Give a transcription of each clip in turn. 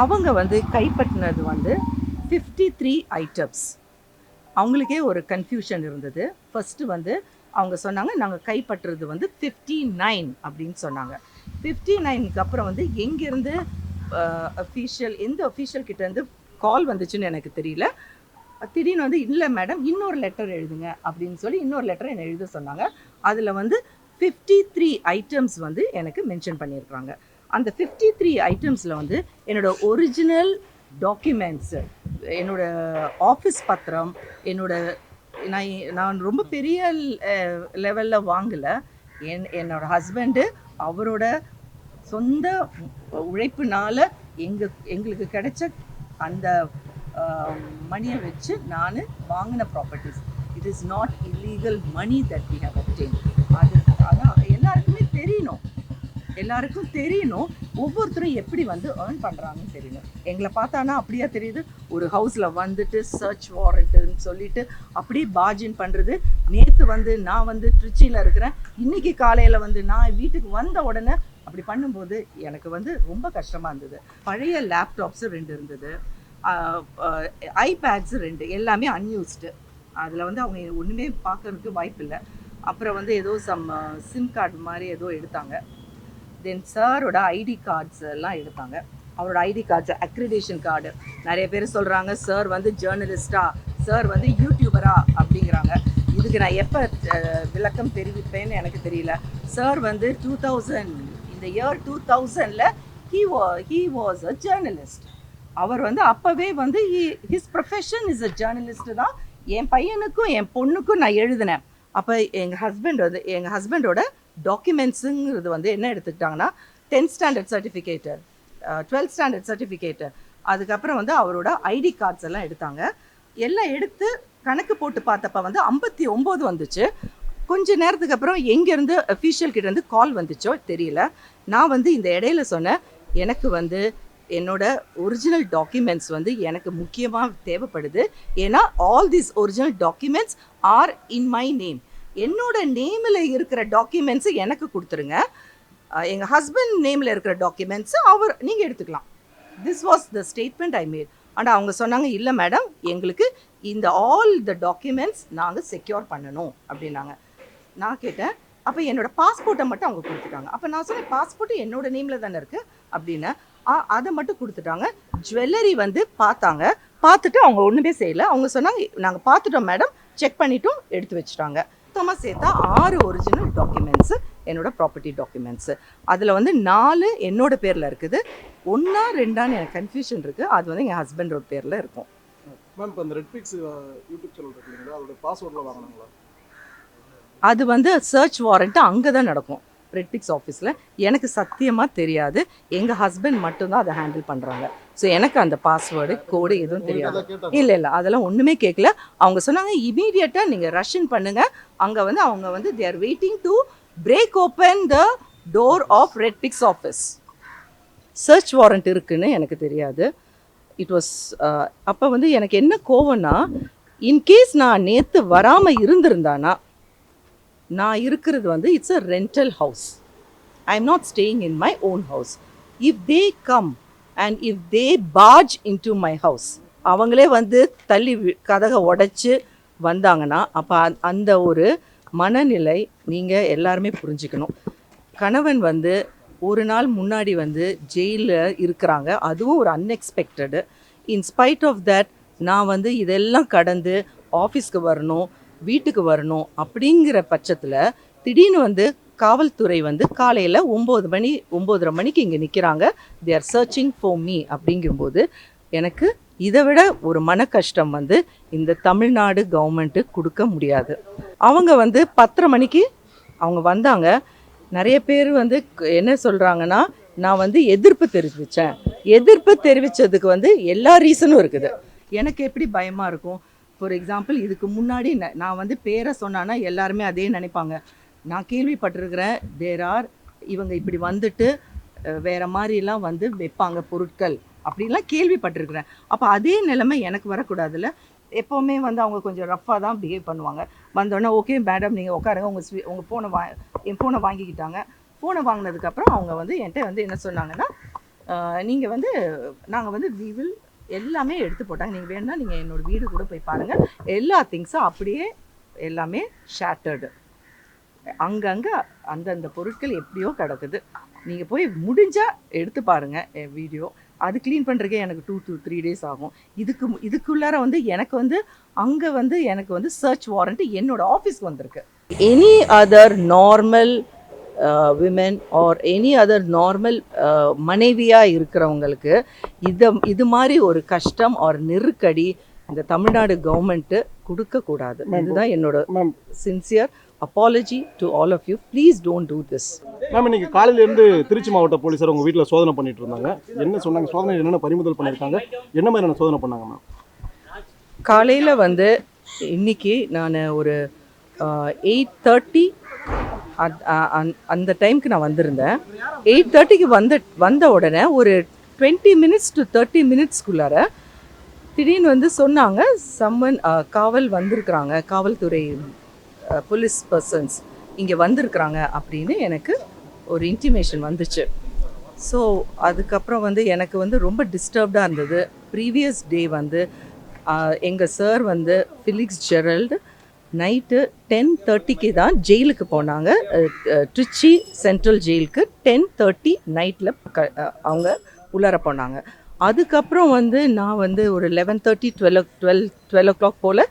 அவங்க வந்து கைப்பற்றினது வந்து ஃபிஃப்டி த்ரீ ஐட்டம்ஸ் அவங்களுக்கே ஒரு கன்ஃபியூஷன் இருந்தது. ஃபர்ஸ்ட்டு வந்து அவங்க சொன்னாங்க நாங்கள் கைப்பற்றுறது வந்து ஃபிஃப்டி நைன் அப்படின்னு சொன்னாங்க. ஃபிஃப்டி நைனுக்கு அப்புறம் வந்து எங்கேருந்து அஃபீஷியல் எந்த அஃபீஷியல் கிட்டேருந்து கால் வந்துச்சுன்னு எனக்கு தெரியல. திடீர்னு வந்து இல்லை மேடம் இன்னொரு லெட்டர் எழுதுங்க அப்படின்னு சொல்லி இன்னொரு லெட்டர் என்னை எழுத சொன்னாங்க. அதில் வந்து ஃபிஃப்டி த்ரீ ஐட்டம்ஸ் வந்து எனக்கு மென்ஷன் பண்ணியிருக்காங்க. அந்த ஃபிஃப்டி த்ரீ ஐட்டம்ஸில் வந்து என்னோட ஒரிஜினல் டாக்குமெண்ட்ஸு என்னோட ஆஃபீஸ் பத்திரம் என்னோட நான் நான் ரொம்ப பெரிய லெவலில் வாங்கலை. என் என்னோட ஹஸ்பண்டு அவரோட சொந்த உழைப்புனால எங்கள் எங்களுக்கு கிடைச்ச அந்த மணியை வச்சு நான் வாங்கின properties it is not illegal money that we have obtained. அது அதான் எல்லாருக்குமே தெரியணும். எல்லாருக்கும் தெரியணும். ஒவ்வொருத்தரும் எப்படி வந்து ஏர்ன் பண்ணுறாங்கன்னு தெரியணும். எங்களை பார்த்தானா அப்படியே தெரியுது. ஒரு ஹவுஸில் வந்துட்டு சர்ச் வாரண்ட்டுன்னு சொல்லிட்டு அப்படியே பாஜின் பண்ணுறது நேற்று வந்து நான் வந்து ட்ரிச்சியில் இருக்கிறேன். இன்னைக்கு காலையில் வந்து நான் வீட்டுக்கு வந்த உடனே அப்படி பண்ணும்போது எனக்கு வந்து ரொம்ப கஷ்டமாக இருந்தது. பழைய லேப்டாப்ஸும் ரெண்டு இருந்தது. ஐபேட்ஸ் ரெண்டு. எல்லாமே அன்யூஸ்டு அதில் வந்து அவங்க ஒன்றுமே பார்க்கறதுக்கு வாய்ப்பு இல்லை அப்புறம் வந்து ஏதோ சம் சிம் கார்டு மாதிரி ஏதோ எடுத்தாங்க. தென் சாரோட ஐடி கார்ட்ஸ் எல்லாம் எடுத்தாங்க அவரோட ஐடி கார்ட்ஸ் அக்ரிடேஷன் கார்டு நிறைய பேர் சொல்கிறாங்க சார் வந்து ஜேர்னலிஸ்டா சார் வந்து யூடியூபரா அப்படிங்கிறாங்க. இதுக்கு நான் எப்போ விளக்கம் தெரிவிப்பேன்னு எனக்கு தெரியல. சார் வந்து டூ தௌசண்ட் இந்த year two தௌசண்டில் he was he was a journalist அவர் வந்து அப்போவே வந்து his profession is a journalist தான். என் பையனுக்கும் என் பொண்ணுக்கும் நான் எழுதினேன். அப்போ எங்கள் ஹஸ்பண்ட் வந்து எங்கள் ஹஸ்பண்டோட டாக்குமெண்ட்ஸுங்கிறது வந்து என்ன எடுத்துக்கிட்டாங்கன்னா tenth standard certificate twelfth standard certificate அதுக்கப்புறம் வந்து அவரோட ஐடி கார்ட்ஸ் எல்லாம் எடுத்தாங்க. எல்லாம் எடுத்து கணக்கு போட்டு பார்த்தப்ப வந்து ஐம்பத்தி ஒம்பது வந்துச்சு. கொஞ்ச நேரத்துக்கு அப்புறம் எங்கேருந்து அஃபீஷியல் கிட்டேருந்து கால் வந்துச்சோ தெரியல. நான் வந்து இந்த இடையில சொன்னேன் எனக்கு வந்து என்னோட ஒரிஜினல் டாக்குமெண்ட்ஸ் வந்து எனக்கு முக்கியமாக தேவைப்படுது. ஏன்னா all these original documents are in my name என்னோட நேமில் இருக்கிற டாக்குமெண்ட்ஸு எனக்கு கொடுத்துருங்க. எங்கள் ஹஸ்பண்ட் நேமில் இருக்கிற டாக்குமெண்ட்ஸு அவர் நீங்கள் எடுத்துக்கலாம். This was the statement I made ஆனால் அவங்க சொன்னாங்க இல்லை மேடம் எங்களுக்கு இந்த ஆல் த டாக்குமெண்ட்ஸ் நாங்கள் செக்யூர் பண்ணணும் அப்படின்னாங்க. நான் கேட்டேன் அப்போ என்னோட பாஸ்போர்ட்டை மட்டும் அவங்க கொடுத்துட்டாங்க. அப்போ நான் சொன்னேன் பாஸ்போர்ட்டு என்னோட நேமில் தானே இருக்குது அப்படின்னு. அதை மட்டும் கொடுத்துட்டாங்க. ஜுவல்லரி வந்து பார்த்தாங்க. பார்த்துட்டு அவங்க ஒன்றுமே செய்யலை. அவங்க சொன்னாங்க நாங்கள் பார்த்துட்டோம் மேடம் செக் பண்ணிட்டும் எடுத்து வச்சுட்டாங்க. மொத்தமாக சேர்த்தா ஆறு ஒரிஜினல் டாக்குமெண்ட்ஸு என்னோட ப்ராப்பர்ட்டி டாக்குமெண்ட்ஸு அதில் வந்து நாலு என்னோட பேரில் இருக்குது. ஒன்றா ரெண்டான்னு எனக்கு கன்ஃபியூஷன் இருக்குது அது வந்து எங்கள் ஹஸ்பண்டோட பேரில் இருக்கும். மேம் இப்போ இந்த ரெட் பிக்ஸ் யூடியூப் சேனல் இருக்கு இல்லைங்களா? அதோட பாஸ்வேர்டில் வாங்கினாங்களா அது வந்து சர்ச் வாரண்ட்டு அங்கே தான் நடக்கும் ரெட்பிக்ஸ் ஆஃபீஸில் எனக்கு சத்தியமாக தெரியாது. எங்கள் ஹஸ்பண்ட் மட்டும்தான் அதை ஹேண்டில் பண்ணுறாங்க ஸோ எனக்கு அந்த பாஸ்வேர்டு கோடு எதுவும் தெரியாது. இல்லை இல்லை அதெல்லாம் ஒன்றுமே கேட்கல அவங்க சொன்னாங்க இமீடியட்டாக நீங்கள் ரஷ்ஷன் பண்ணுங்க. அங்கே வந்து அவங்க வந்து they are waiting to break open the door of Red Pix office search warrant இருக்குன்னு எனக்கு தெரியாது. இட் வாஸ் அப்போ வந்து எனக்கு என்ன கோவம்னா இன்கேஸ் நான் நேற்று வராமல் இருந்திருந்தானா நான் இருக்கிறது வந்து it's a rental house I am not staying in my own house if they come and if they barge in to my house அவங்களே வந்து தள்ளி கதகை உடச்சி வந்தாங்கன்னா அப்போ அந்த ஒரு மனநிலை நீங்கள் எல்லாருமே புரிஞ்சுக்கணும். கணவன் வந்து ஒரு நாள் முன்னாடி வந்து ஜெயிலில் இருக்கிறாங்க. அதுவும் ஒரு அன்எக்ஸ்பெக்டடு இன்ஸ்பைட் ஆஃப் தட் நான் வந்து இதெல்லாம் கடந்து ஆஃபீஸ்க்கு வரணும் வீட்டுக்கு வரணும் அப்படிங்கிற பட்சத்தில் திடீர்னு வந்து காவல்துறை வந்து காலையில் ஒம்பது மணி ஒம்போதரை மணிக்கு இங்கே நிற்கிறாங்க they are searching for me அப்படிங்கும்போது எனக்கு இதை விட ஒரு மன கஷ்டம் வந்து இந்த தமிழ்நாடு கவர்மெண்ட்டு கொடுக்க முடியாது. அவங்க வந்து பத்தரை மணிக்கு அவங்க வந்தாங்க. நிறைய பேர் வந்து என்ன சொல்கிறாங்கன்னா நான் வந்து எதிர்ப்பு தெரிவித்தேன் எதிர்ப்பு தெரிவித்ததுக்கு வந்து எல்லா ரீசனும் இருக்குது. எனக்கு எப்படி பயமாக இருக்கும்? ஃபார் எக்ஸாம்பிள் இதுக்கு முன்னாடி ந- நான் வந்து பேரை சொன்னான்னா எல்லாருமே அதே நினைப்பாங்க. நான் கேள்விப்பட்டிருக்கிறேன். தேர் ஆர் இவங்க இப்படி வந்துட்டு வேறு வேற மாதிரிலாம் வந்து வைப்பாங்க பொருட்கள். அப்படிலாம் கேள்விப்பட்டிருக்கிறேன். அப்போ அதே நிலைமை எனக்கு வரக்கூடாதுல்ல? எப்போவுமே வந்து அவங்க கொஞ்சம் ரஃப்பாக தான் பிஹேவ் பண்ணுவாங்க. வந்தோடனே ஓகே மேடம் நீங்கள் உட்காருங்க. உங்கள் ஸ்வீ உங்கள் ஃபோனை வா என் ஃபோனை வாங்கிக்கிட்டாங்க. ஃபோனை வாங்கினதுக்கப்புறம் அவங்க வந்து என்கிட்ட வந்து என்ன சொன்னாங்கன்னா நீங்கள் வந்து நாங்கள் வந்து வி வில் எல்லாமே எடுத்து போட்டாங்க. நீங்கள் வேணும்னா நீங்கள் என்னோடய வீடு கூட போய் பாருங்கள் எல்லா திங்ஸும் அப்படியே எல்லாமே ஷேட்டர்டு அங்கங்கே அந்தந்த பொருட்கள் எப்படியோ கிடக்குது. நீங்கள் போய் முடிஞ்சால் எடுத்து பாருங்கள் வீடியோ. அது க்ளீன் பண்ணுறதுக்கே எனக்கு டூ to த்ரீ டேஸ் ஆகும். இதுக்கு இதுக்குள்ளார வந்து எனக்கு வந்து அங்கே வந்து எனக்கு வந்து சர்ச் வாரண்ட் என்னோட ஆஃபீஸ்க்கு வந்திருக்கு. Any other normal women or any other normal மனைவியாக இருக்கிறவங்களுக்கு இதை இது மாதிரி ஒரு கஷ்டம் ஆர் நெருக்கடி இந்த தமிழ்நாடு கவர்மெண்ட்டு கொடுக்கக்கூடாது இதுதான் என்னோட sincere apology to all of you please don't do this ma'am இன்னைக்கு காலையில இருந்து திருச்சி மாவட்ட போலீசார் உங்க வீட்டில் சோதனை பண்ணிட்டு இருந்தாங்க. என்ன சொன்னாங்க? சோதனை என்னென்ன பறிமுதல் பண்ணியிருக்காங்க என்ன மாதிரியான சோதனை பண்ணாங்க மேம் காலையில் வந்து இன்னைக்கு நான் ஒரு எயிட் தேர்ட்டி அந்த டைம்க்கு நான் வந்திருந்தேன். எயிட் தேர்ட்டிக்கு வந்த வந்த உடனே ஒரு டுவெண்ட்டி மினிட்ஸ் டு தேர்ட்டி மினிட்ஸ்க்குள்ளார திடீர்னு வந்து சொன்னாங்க சம்மன் காவல் வந்திருக்கிறாங்க காவல்துறை போலீஸ் பர்சன்ஸ் இங்கே வந்திருக்கிறாங்க அப்படின்னு எனக்கு ஒரு இன்டிமேஷன் வந்துச்சு. ஸோ அதுக்கப்புறம் வந்து எனக்கு வந்து ரொம்ப டிஸ்டர்ப்டாக இருந்தது. ப்ரீவியஸ் டே வந்து uh, எங்கள் சார் வந்து ஃபிலிக்ஸ் ஜெரல்டு நைட்டு டென் தேர்ட்டிக்கு தான் ஜெயிலுக்கு போனாங்க. ட்ரிச்சி சென்ட்ரல் ஜெயிலுக்கு டென் தேர்ட்டி நைட்டில் க uh, அவங்க உள்ளார போனாங்க. அதுக்கப்புறம் வந்து நான் வந்து ஒரு eleven thirty twelve twelve twelve o'clock போல்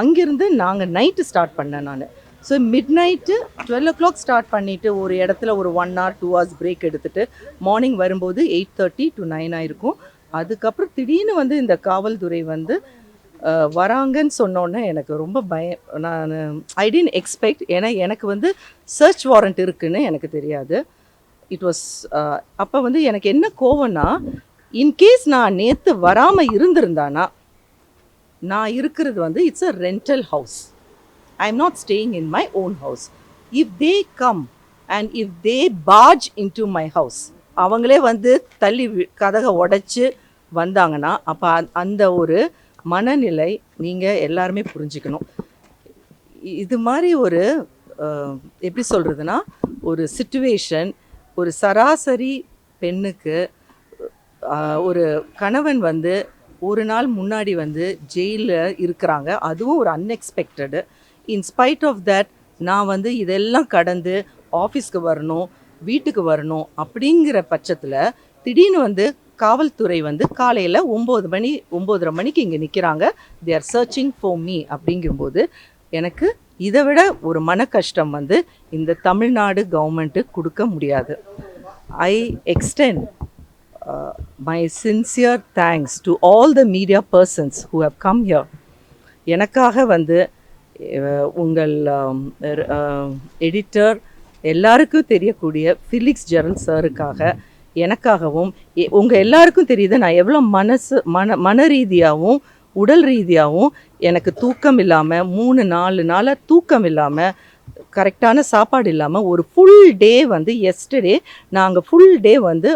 அங்கேருந்து நாங்கள் நைட்டு ஸ்டார்ட் பண்ணேன் நான். So midnight twelve o'clock start பண்ணிவிட்டு ஒரு இடத்துல ஒரு one hour two hours break எடுத்துகிட்டு மார்னிங் வரும்போது எயிட் தேர்ட்டி டு நைன் ஆயிருக்கும். அதுக்கப்புறம் திடீர்னு வந்து இந்த காவல்துறை வந்து வராங்கன்னு சொன்னோன்னே எனக்கு ரொம்ப பயம் நான் ஐ டென்ட் எக்ஸ்பெக்ட் ஏன்னா எனக்கு வந்து சர்ச் வாரண்ட் இருக்குன்னு எனக்கு தெரியாது. இட் வாஸ் அப்போ வந்து எனக்கு என்ன கோவம்னா இன்கேஸ் நான் நேற்று வராமல் இருந்திருந்தானா நான் இருக்கிறது வந்து it's a rental house I am not staying in my own house if they come and if they barge in to my house அவங்களே வந்து தள்ளி கதகை உடைச்சி வந்தாங்கன்னா அப்போ அந்த ஒரு மனநிலை நீங்கள் எல்லாருமே புரிஞ்சுக்கணும். இது மாதிரி ஒரு எப்படி சொல்கிறதுனா ஒரு சுச்சுவேஷன் ஒரு சராசரி பெண்ணுக்கு ஒரு கணவன் வந்து ஒரு நாள் முன்னாடி வந்து ஜெயிலில் இருக்கிறாங்க. அதுவும் ஒரு அன்எக்ஸ்பெக்டடு இன்ஸ்பைட் ஆஃப் தட் நான் வந்து இதெல்லாம் கடந்து ஆஃபீஸ்க்கு வரணும் வீட்டுக்கு வரணும் அப்படிங்கிற பட்சத்தில் திடீர்னு வந்து காவல்துறை வந்து காலையில் ஒம்பது மணி ஒம்போதரை மணிக்கு இங்கே நிற்கிறாங்க they are searching for me அப்படிங்கும்போது எனக்கு இதை விட ஒரு மன கஷ்டம் வந்து இந்த தமிழ்நாடு கவர்மெண்ட்டு கொடுக்க முடியாது. I my sincere thanks to all the media persons who have come here எனக்காக வந்து uh, உங்கள் um, er, um, எடிட்டர் எல்லாருக்கும் தெரியக்கூடிய ஃபிலிக்ஸ் ஜெரல் சாருக்காக எனக்காகவும் எ- எல்லாருக்கும் தெரியுது நான் எவ்வளோ மனசு மன மன ரீதியாகவும் உடல் ரீதியாகவும் எனக்கு தூக்கம் இல்லாமல் மூணு நாலு நாளாக தூக்கம் இல்லாமல் கரெக்டான சாப்பாடு இல்லாமல் ஒரு ஃபுல் டே வந்து எஸ்டர்டே நாங்கள் ஃபுல் டே வந்து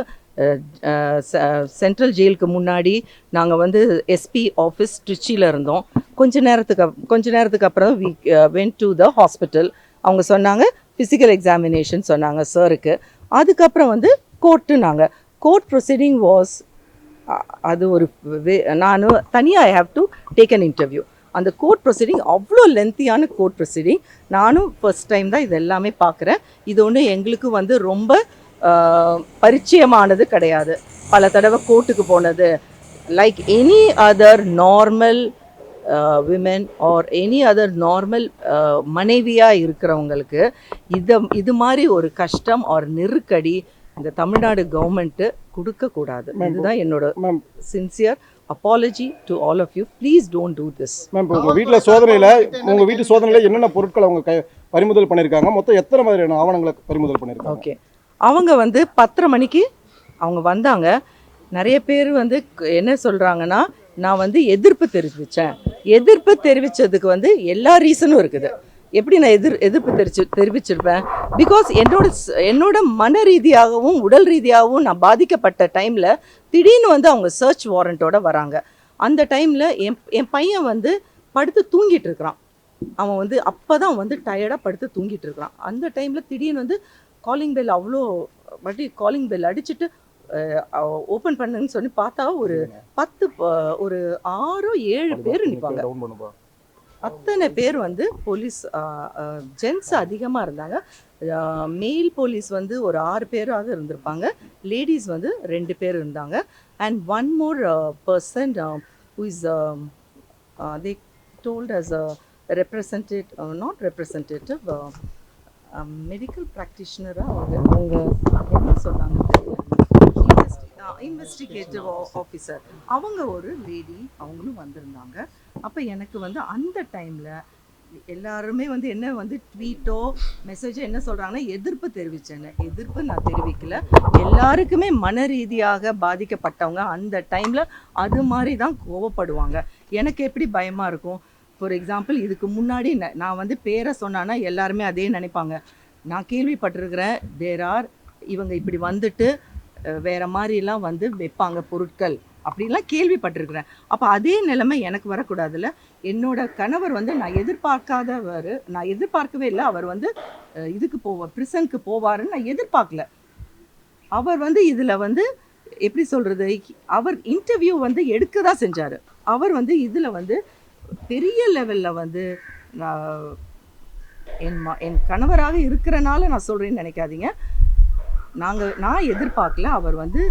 சென்ட்ரல் ஜெயிலுக்கு முன்னாடி நாங்கள் வந்து எஸ்பி ஆஃபீஸ் ட்ரிச்சியில் இருந்தோம். கொஞ்ச நேரத்துக்கு கொஞ்ச நேரத்துக்கு அப்புறம் we went to the hospital அவங்க சொன்னாங்க ஃபிசிக்கல் எக்ஸாமினேஷன் சொன்னாங்க சாருக்கு அதுக்கப்புறம் வந்து கோர்ட்டு நாங்கள் கோர்ட் ப்ரொசீடிங் வாஸ் அது ஒரு வே- நான் தனியாக I have to take an interview அந்த கோர்ட் ப்ரொசீடிங் அவ்வளோ லென்த்தியான கோர்ட் ப்ரொசீடிங் நானும் ஃபர்ஸ்ட் டைம் தான் இது எல்லாமே பார்க்குறேன் இது ஒன்று எங்களுக்கு வந்து ரொம்ப பரிச்சயமானது கிடையாது. பல தடவை கோர்ட்டுக்கு போனது. Like any other normal women or any other normal மனைவியாக இருக்கிறவங்களுக்கு இதை இது மாதிரி ஒரு கஷ்டம் ஆர் நெருக்கடி இந்த தமிழ்நாடு கவர்மெண்ட்டு கொடுக்கக்கூடாது இதுதான் என்னோட sincere apology to all of you please don't do this ma'am இப்போ உங்கள் வீட்டில் சோதனையில் உங்கள் வீட்டு சோதனையில் என்னென்ன பொருட்கள் அவங்க கை பறிமுதல் பண்ணியிருக்காங்க மொத்தம் எத்தனை மாதிரியான ஆவணங்களை பறிமுதல் பண்ணியிருக்காங்க ஓகே அவங்க வந்து பத்தரை மணிக்கு அவங்க வந்தாங்க. நிறைய பேர் வந்து என்ன சொல்கிறாங்கன்னா நான் வந்து எதிர்ப்பு தெரிவித்தேன் எதிர்ப்பு தெரிவித்ததுக்கு வந்து எல்லா ரீசனும் இருக்குது. எப்படி நான் எதிர் எதிர்ப்பு தெரிச்சு தெரிவிச்சிருப்பேன்? பிகாஸ் என்னோட என்னோட மன ரீதியாகவும் உடல் ரீதியாகவும் நான் பாதிக்கப்பட்ட டைமில் திடீர்னு வந்து அவங்க சர்ச் வாரண்ட்டோட வராங்க. அந்த டைமில் என் என் பையன் வந்து படுத்து தூங்கிட்டு இருக்கிறான். அவன் வந்து அப்போ தான் வந்து டயர்டாக படுத்து தூங்கிட்டு இருக்கிறான். அந்த டைமில் திடீர்னு வந்து காலிங் பெல் அவ்வளோ வாட்டி காலிங் பெல் அடிச்சுட்டு ஓப்பன் பண்ணுன்னு சொல்லி பார்த்தா ஒரு பத்து ஒரு ஆறோ ஏழு பேர் நிற்பாங்க அத்தனை பேர் வந்து போலீஸ் ஜென்ட்ஸ் அதிகமாக இருந்தாங்க. மேல் போலீஸ் வந்து ஒரு ஆறு பேராக இருந்திருப்பாங்க. லேடிஸ் வந்து ரெண்டு பேர் இருந்தாங்க. And one more person who is they told us a represent not representative medical ப்ராக்டிஷனராக அவங்க அவங்க என்ன சொன்னாங்க இன்வெஸ்டிகேட்டிவ் ஆஃபீஸர் அவங்க ஒரு லேடி அவங்களும் வந்திருந்தாங்க. அப்போ எனக்கு வந்து அந்த டைமில் எல்லாருமே வந்து என்ன வந்து ட்வீட்டோ மெசேஜோ என்ன சொல்கிறாங்கன்னா எதிர்ப்பு தெரிவிச்சேன்னு எதிர்ப்பு நான் தெரிவிக்கல. எல்லாருக்குமே மன ரீதியாக பாதிக்கப்பட்டவங்க அந்த டைமில் அது மாதிரி தான் கோவப்படுவாங்க. எனக்கு எப்படி பயமாக இருக்கும்? ஃபார் எக்ஸாம்பிள் இதுக்கு முன்னாடி நான் வந்து பேரை சொன்னான்னா எல்லாருமே அதே நினைப்பாங்க. நான் கேள்விப்பட்டிருக்கிறேன் தேர் ஆர் இவங்க இப்படி வந்துட்டு வேற மாதிரிலாம் வந்து வைப்பாங்க பொருட்கள். அப்படின்லாம் கேள்விப்பட்டிருக்கிறேன். அப்போ அதே நிலைமை எனக்கு வரக்கூடாதுல்ல? என்னோட கணவர் வந்து நான் எதிர்பார்க்காதவர் நான் எதிர்பார்க்கவே இல்லை. அவர் வந்து இதுக்கு போவார் பிரிசனுக்கு போவாருன்னு நான் எதிர்பார்க்கல. அவர் வந்து இதில் வந்து எப்படி சொல்கிறது அவர் இன்டர்வியூ வந்து எடுக்க தான் செஞ்சார். அவர் வந்து இதில் வந்து பெரிய லெவலில் வந்து நான் என் ம என் கணவராக இருக்கிறனால நான் சொல்கிறேன்னு நினைக்காதீங்க. நாங்கள் நான் எதிர்பார்க்கல அவர் வந்து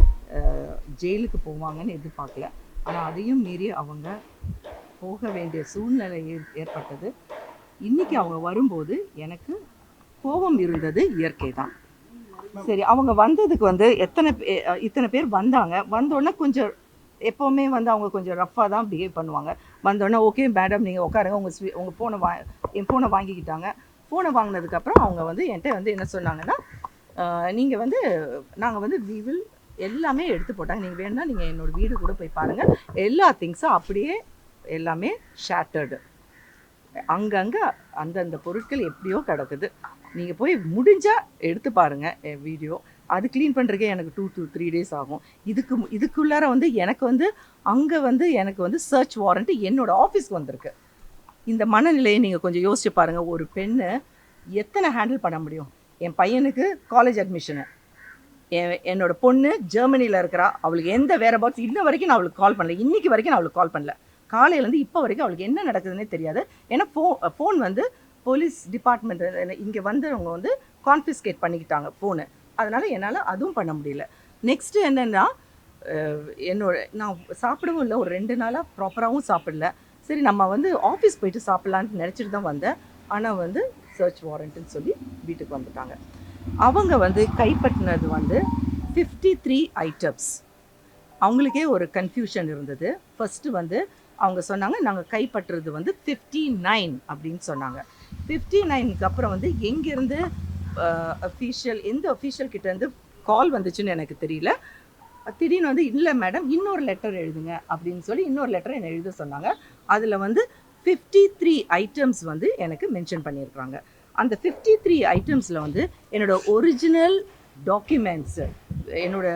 ஜெயிலுக்கு போவாங்கன்னு எதிர்பார்க்கல. ஆனால் அதையும் மீறி அவங்க போக வேண்டிய சூழ்நிலை ஏற்பட்டது. இன்றைக்கி அவங்க வரும்போது எனக்கு கோபம் இருந்தது இயற்கை தான் சரி அவங்க வந்ததுக்கு வந்து எத்தனை இத்தனை பேர் வந்தாங்க. வந்தோடனே கொஞ்சம் எப்போவுமே வந்து அவங்க கொஞ்சம் ரஃப்பாக தான் பிஹேவ் பண்ணுவாங்க. வந்தோடனே ஓகே மேடம் நீங்கள் உட்காருங்க. உங்கள் ஸ்வீ உங்கள் ஃபோனை வா என் ஃபோனை வாங்கிக்கிட்டாங்க. ஃபோனை வாங்கினதுக்கப்புறம் அவங்க வந்து என்கிட்ட வந்து என்ன சொன்னாங்கன்னா நீங்கள் வந்து நாங்கள் வந்து வி வில் எல்லாமே எடுத்து போட்டாங்க. நீங்கள் வேணும்னா நீங்கள் என்னோடய வீடு கூட போய் பாருங்கள் எல்லா திங்ஸும் அப்படியே எல்லாமே ஷேட்டர்டு அங்கங்கே அந்தந்த பொருட்கள் எப்படியோ கிடக்குது. நீங்கள் போய் முடிஞ்சால் எடுத்து பாருங்கள் என் வீடியோ அது க்ளீன் பண்ணுறக்கே எனக்கு டூ டூ த்ரீ டேஸ் ஆகும். இதுக்கு இதுக்குள்ளார வந்து எனக்கு வந்து அங்கே வந்து எனக்கு வந்து சர்ச் வாரண்ட்டு என்னோடய ஆஃபீஸ்க்கு வந்திருக்கு. இந்த மனநிலையை நீங்கள் கொஞ்சம் யோசிச்சு பாருங்கள் ஒரு பெண்ணு எத்தனை ஹேண்டில் பண்ண முடியும்? என் பையனுக்கு காலேஜ் அட்மிஷனு என் என்னோட பொண்ணு ஜெர்மனியில் இருக்கிறா. அவளுக்கு எந்த வேற பாக்ஸ் இன்ன வரைக்கும் நான் அவளுக்கு கால் பண்ணல. இன்றைக்கி வரைக்கும் நான் அவளுக்கு கால் பண்ணல. காலையிலேருந்து இப்போ வரைக்கும் அவளுக்கு என்ன நடக்குதுன்னே தெரியாது. ஏன்னா ஃபோ ஃபோன் வந்து போலீஸ் டிபார்ட்மெண்ட் இங்கே வந்து அவங்க வந்து கான்ஃபிஸ்கேட் பண்ணிக்கிட்டாங்க ஃபோனு அதனால் என்னால் அதுவும் பண்ண முடியல. நெக்ஸ்ட்டு என்னென்னா என்னோட நான் சாப்பிடவும் இல்லை ஒரு ரெண்டு நாளாக ப்ராப்பராகவும் சாப்பிடல. சரி நம்ம வந்து ஆஃபீஸ் போயிட்டு சாப்பிட்லான்னு நினச்சிட்டு தான் வந்தேன். ஆனால் வந்து சர்ச் வாரண்ட்டுன்னு சொல்லி வீட்டுக்கு வந்துட்டாங்க. அவங்க வந்து கைப்பற்றினது வந்து ஃபிஃப்டி த்ரீ ஐட்டம்ஸ் அவங்களுக்கே ஒரு கன்ஃபியூஷன் இருந்தது. ஃபஸ்ட்டு வந்து அவங்க சொன்னாங்க நாங்கள் கைப்பற்றுறது வந்து ஃபிஃப்டி நைன் அப்படின்னு சொன்னாங்க. ஃபிஃப்டி நைனுக்கு அப்புறம் வந்து எங்கேருந்து அஃபீஷியல் எந்த அஃபீஷியல் கிட்டேருந்து கால் வந்துச்சுன்னு எனக்கு தெரியல. திடீர்னு வந்து இல்லை மேடம் இன்னொரு லெட்டர் எழுதுங்க அப்படின்னு சொல்லி இன்னொரு லெட்டர் என்னை எழுத சொன்னாங்க. அதில் வந்து ஃபிஃப்டி த்ரீ ஐட்டம்ஸ் வந்து எனக்கு மென்ஷன் பண்ணியிருக்காங்க. அந்த ஃபிஃப்டி த்ரீ ஐட்டம்ஸில் வந்து என்னோட ஒரிஜினல் டாக்குமெண்ட்ஸு என்னோட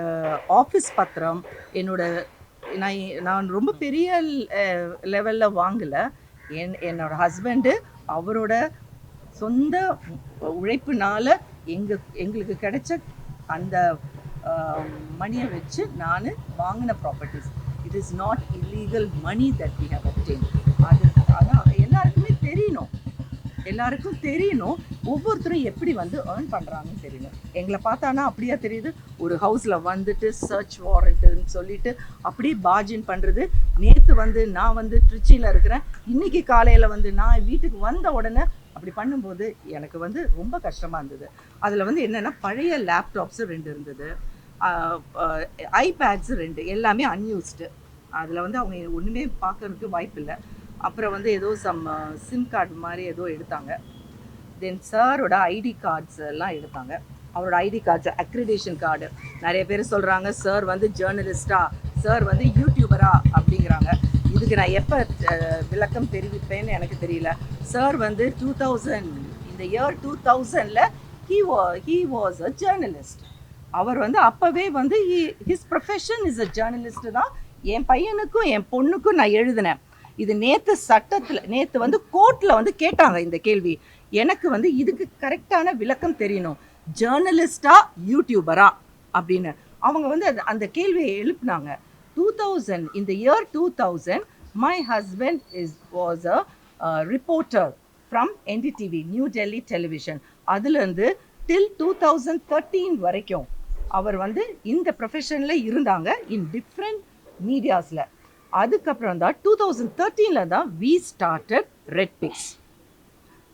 ஆஃபீஸ் பத்திரம் என்னோடய நான் நான் ரொம்ப பெரிய லெவலில் வாங்கலை. என் என்னோட ஹஸ்பண்டு அவரோட சொந்த உழைப்புனால எங்கள் எங்களுக்கு கிடைச்ச அந்த மணியை வச்சு நான் வாங்கின properties it is not illegal money that we have obtain அது அதான் எல்லாருக்குமே தெரியணும். எல்லாருக்கும் தெரியணும் ஒவ்வொருத்தரும் எப்படி வந்து ஏர்ன் பண்ணுறாங்கன்னு தெரியணும். எங்களை பார்த்தானா அப்படியா தெரியுது. ஒரு ஹவுஸில் வந்துட்டு சர்ச் வாரண்ட்டுன்னு சொல்லிட்டு அப்படியே பாஜின் பண்ணுறது நேற்று வந்து நான் வந்து ட்ரிச்சியில் இருக்கிறேன். இன்னைக்கு காலையில் வந்து நான் வீட்டுக்கு வந்த உடனே அப்படி பண்ணும்போது எனக்கு வந்து ரொம்ப கஷ்டமாக இருந்தது. அதில் வந்து என்னென்னா பழைய லேப்டாப்ஸு ரெண்டு இருந்தது. ஐபேட்ஸு ரெண்டு எல்லாமே அன்யூஸ்டு அதில் வந்து அவங்க ஒன்றுமே பார்க்கறதுக்கு வாய்ப்பு இல்லை. அப்புறம் வந்து ஏதோ சம் சிம் கார்டு மாதிரி ஏதோ எடுத்தாங்க. தென் சாரோட ஐடி கார்ட்ஸ் எல்லாம் எடுத்தாங்க. அவரோட ஐடி கார்ட்ஸ் அக்ரிடேஷன் கார்டு நிறைய பேர் சொல்கிறாங்க சார் வந்து ஜேர்னலிஸ்டா சார் வந்து யூடியூபரா அப்படிங்கிறாங்க. இதுக்கு நான் எப்போ விளக்கம் தெரிவிப்பேன்னு எனக்கு தெரியல. சார் வந்து டூ தௌசண்ட் இந்த year two தௌசண்டில் he was he was a journalist அவர் வந்து அப்போவே வந்து his profession is a journalist தான். என் பையனுக்கும் என் பொண்ணுக்கும் நான் எழுதினேன். இது நேற்று சட்டத்தில் நேற்று வந்து கோர்ட்டில் வந்து கேட்டாங்க இந்த கேள்வி. எனக்கு வந்து இதுக்கு கரெக்டான விளக்கம் தெரியணும். ஜேர்னலிஸ்டா யூடியூபரா அப்படின்னு. அவங்க வந்து அந்த கேள்வியை எழுப்புனாங்க. டூ தௌசண்ட் இந்த year two thousand my husband is was a reporter from NDTV new Delhi television அதுலேருந்து டில் டூ தௌசண்ட் தேர்ட்டீன் வரைக்கும் அவர் வந்து இந்த ப்ரொஃபஷனில் இருந்தாங்க இன் டிஃப்ரெண்ட் மீடியாஸில் அதுக்கப்புறம் தான் டூ தௌசண்ட் தேர்ட்டீனில் தான் we started Red Pix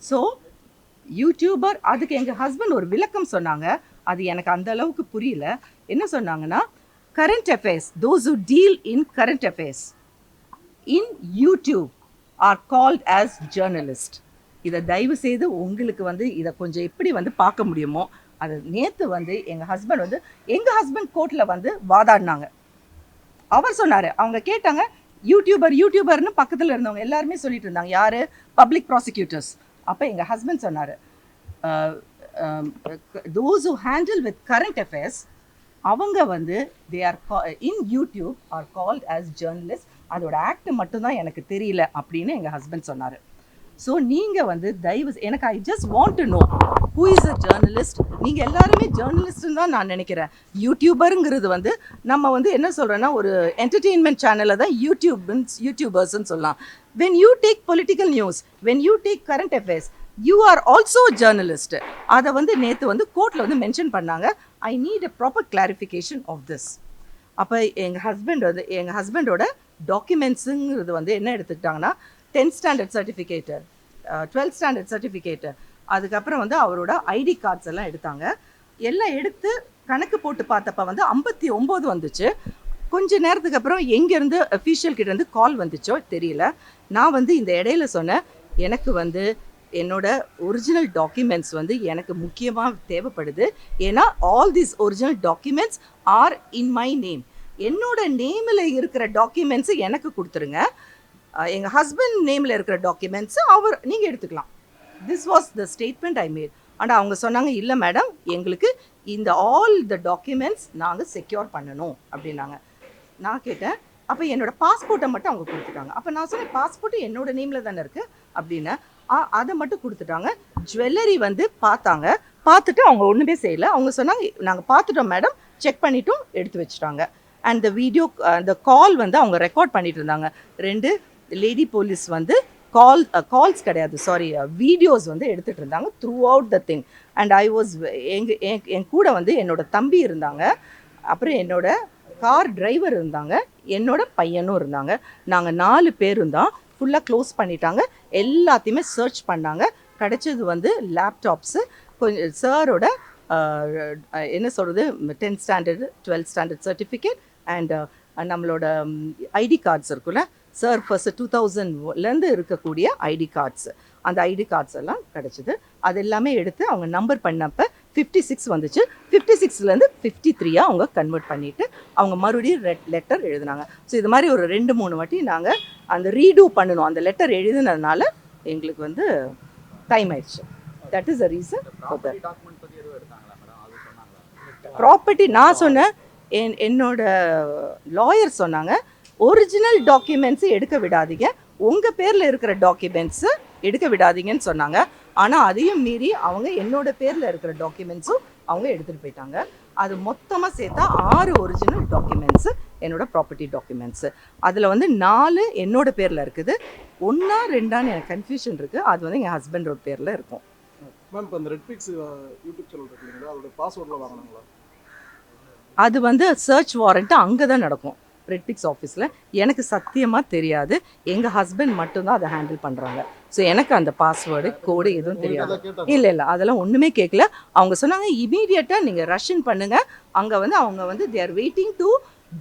so YouTuber அதுக்கு எங்கள் ஹஸ்பண்ட் ஒரு விளக்கம் சொன்னாங்க. அது எனக்கு அந்த அளவுக்கு புரியல. என்ன சொன்னாங்கன்னா current affairs those who deal in current affairs in YouTube are called as journalist இதை தயவு செய்து உங்களுக்கு வந்து இதை கொஞ்சம் எப்படி வந்து பார்க்க முடியுமோ அது நேற்று வந்து எங்கள் ஹஸ்பண்ட் வந்து எங்கள் ஹஸ்பண்ட் கோர்ட்டில் வந்து வாதாடினாங்க. அவர் சொன்னார் அவங்க கேட்டாங்க யூடியூபர் யூடியூபர்னு பக்கத்தில் இருந்தவங்க எல்லாருமே சொல்லிட்டு இருந்தாங்க. யார்? பப்ளிக் ப்ராசிக்யூட்டர்ஸ் அப்போ எங்கள் ஹஸ்பண்ட் சொன்னார் those who handle with current affairs அவங்க வந்து they are in YouTube are called as journalist அதோட ஆக்ட் மட்டும்தான் எனக்கு தெரியல அப்படின்னு எங்கள் ஹஸ்பண்ட் சொன்னார். ஸோ நீங்கள் வந்து தயவு எனக்கு I just want to know who is a journalist நீங்கள் எல்லாருமே ஜேர்னலிஸ்ட்னு தான் நான் நினைக்கிறேன். யூடியூபருங்கிறது வந்து நம்ம வந்து என்ன சொல்கிறோன்னா ஒரு என்டர்டெயின்மெண்ட் சேனலில் தான் யூடியூப் யூடியூபர்ஸ்னு சொல்லலாம். When you take political news when you take current affairs you are also journalist அதை வந்து நேற்று வந்து கோர்ட்டில் வந்து மென்ஷன் பண்ணாங்க. I need a proper clarification of this அப்போ எங்கள் ஹஸ்பண்ட் வந்து எங்கள் ஹஸ்பண்டோட டாக்குமெண்ட்ஸுங்கிறது வந்து என்ன எடுத்துக்கிட்டாங்கன்னா tenth standard certificate twelfth standard certificate அதுக்கப்புறம் வந்து அவரோட ஐடி கார்ட்ஸ் எல்லாம் எடுத்தாங்க. எல்லாம் எடுத்து கணக்கு போட்டு பார்த்தப்ப வந்து ஐம்பத்தி ஒம்பது வந்துச்சு. கொஞ்ச நேரத்துக்கு அப்புறம் எங்கேருந்து அஃபீஷியல் கிட்டேருந்து கால் வந்துச்சோ தெரியல. நான் வந்து இந்த இடையில சொன்னேன் எனக்கு வந்து என்னோட ஒரிஜினல் டாக்குமெண்ட்ஸ் வந்து எனக்கு முக்கியமாக தேவைப்படுது. ஏன்னா all these original documents are in my name என்னோட நேமில் இருக்கிற டாக்குமெண்ட்ஸை எனக்கு கொடுத்துருங்க. எங்கள் ஹஸ்பண்ட் நேமில் இருக்கிற டாக்குமெண்ட்ஸு அவர் நீங்கள் எடுத்துக்கலாம். This was the statement I made ஆனால் அவங்க சொன்னாங்க இல்லை மேடம் எங்களுக்கு இந்த ஆல் த டாக்குமெண்ட்ஸ் நாங்கள் செக்யூர் பண்ணணும் அப்படின்னாங்க. நான் கேட்டேன் அப்போ என்னோடய பாஸ்போர்ட்டை மட்டும் அவங்க கொடுத்துட்டாங்க. அப்போ நான் சொன்னேன் பாஸ்போர்ட் என்னோட நேமில் தானே இருக்குது அப்படின்னு. அதை மட்டும் கொடுத்துட்டாங்க. ஜுவல்லரி வந்து பார்த்தாங்க. பார்த்துட்டு அவங்க ஒன்றுமே செய்யலை. அவங்க சொன்னாங்க நாங்கள் பார்த்துட்டோம் மேடம் செக் பண்ணிட்டும் எடுத்து வச்சுட்டாங்க. அண்ட் த வீடியோ அந்த கால் வந்து அவங்க ரெக்கார்ட் பண்ணிட்டு இருந்தாங்க ரெண்டு லேடி போலீஸ் வந்து கால் கால்ஸ் uh, கிடையாது சாரி வீடியோஸ் uh, வந்து எடுத்துகிட்டு இருந்தாங்க throughout the thing and I was எங்கள் என் என் கூட வந்து என்னோட தம்பி இருந்தாங்க. அப்புறம் என்னோட கார் டிரைவர் இருந்தாங்க. என்னோட பையனும் இருந்தாங்க. நாங்கள் நாலு பேரும் தான் ஃபுல்லாக க்ளோஸ் பண்ணிட்டாங்க. எல்லாத்தையுமே சர்ச் பண்ணாங்க. கிடைச்சது வந்து லேப்டாப்ஸு கொஞ்சம் சாரோட என்ன சொல்கிறது tenth standard twelfth standard certificate and நம்மளோட ஐடி கார்ட்ஸ் இருக்குல்ல? சார் ஃபர்ஸ்ட் டூ தௌசண்ட்லேருந்து இருக்கக்கூடிய ஐடி கார்ட்ஸ். அந்த ஐடி கார்ட்ஸ் எல்லாம் கிடச்சிது. அது எல்லாமே எடுத்து அவங்க நம்பர் பண்ணப்போ ஃபிஃப்டி சிக்ஸ் வந்துச்சு. ஃபிஃப்டி சிக்ஸ்லேருந்து ஃபிஃப்டி த்ரீயாக அவங்க கன்வெர்ட் பண்ணிவிட்டு அவங்க மறுபடியும் ரெட் லெட்டர் எழுதுனாங்க. ஸோ இது மாதிரி ஒரு ரெண்டு மூணு வாட்டி நாங்கள் அந்த ரீடூ பண்ணணும். அந்த லெட்டர் எழுதுனதுனால எங்களுக்கு வந்து டைம் ஆயிடுச்சு. That is a reason for that property நான் சொன்னேன். என் என்னோட லாயர் சொன்னாங்க ஒரிஜினல் டாக்குமெண்ட்ஸு எடுக்க விடாதீங்க. உங்கள் பேரில் இருக்கிற டாக்குமெண்ட்ஸு எடுக்க விடாதீங்கன்னு சொன்னாங்க. ஆனால் அதையும் மீறி அவங்க என்னோட பேரில் இருக்கிற டாக்குமெண்ட்ஸும் அவங்க எடுத்துகிட்டு போயிட்டாங்க. அது மொத்தமாக சேர்த்தா ஆறு ஒரிஜினல் டாக்குமெண்ட்ஸு என்னோட ப்ராப்பர்ட்டி டாக்குமெண்ட்ஸு அதில் வந்து நாலு என்னோட பேரில் இருக்குது. ஒன்றா ரெண்டான்னு எனக்கு கன்ஃபியூஷன் இருக்குது அது வந்து எங்கள் ஹஸ்பண்டோட பேரில் இருக்கும். மேம் இப்போ இந்த ரெட்பிக்ஸ் யூடியூப் சேனல் இருக்கு இல்லைங்களா? அதோட பாஸ்வேர்டில் வாங்கினாங்களா அது வந்து சர்ச் வாரண்ட்டு அங்கே தான் நடக்கும் ரெட்பிக்ஸ் ஆஃபீஸில் எனக்கு சத்தியமாக தெரியாது. எங்கள் ஹஸ்பண்ட் மட்டும்தான் அதை ஹேண்டில் பண்ணுறாங்க ஸோ எனக்கு அந்த பாஸ்வேர்டு கோடு எதுவும் தெரியாது. இல்லை இல்லை. அதெல்லாம் ஒன்றுமே கேட்கல அவங்க சொன்னாங்க இமீடியட்டாக நீங்கள் ரஷ்ஷன் பண்ணுங்கள் அங்கே வந்து அவங்க வந்து they are waiting to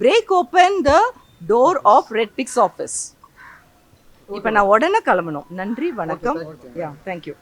break open the door of Red Pix office இப்போ நான் உடனே கிளம்பணும். நன்றி வணக்கம். Yeah thank you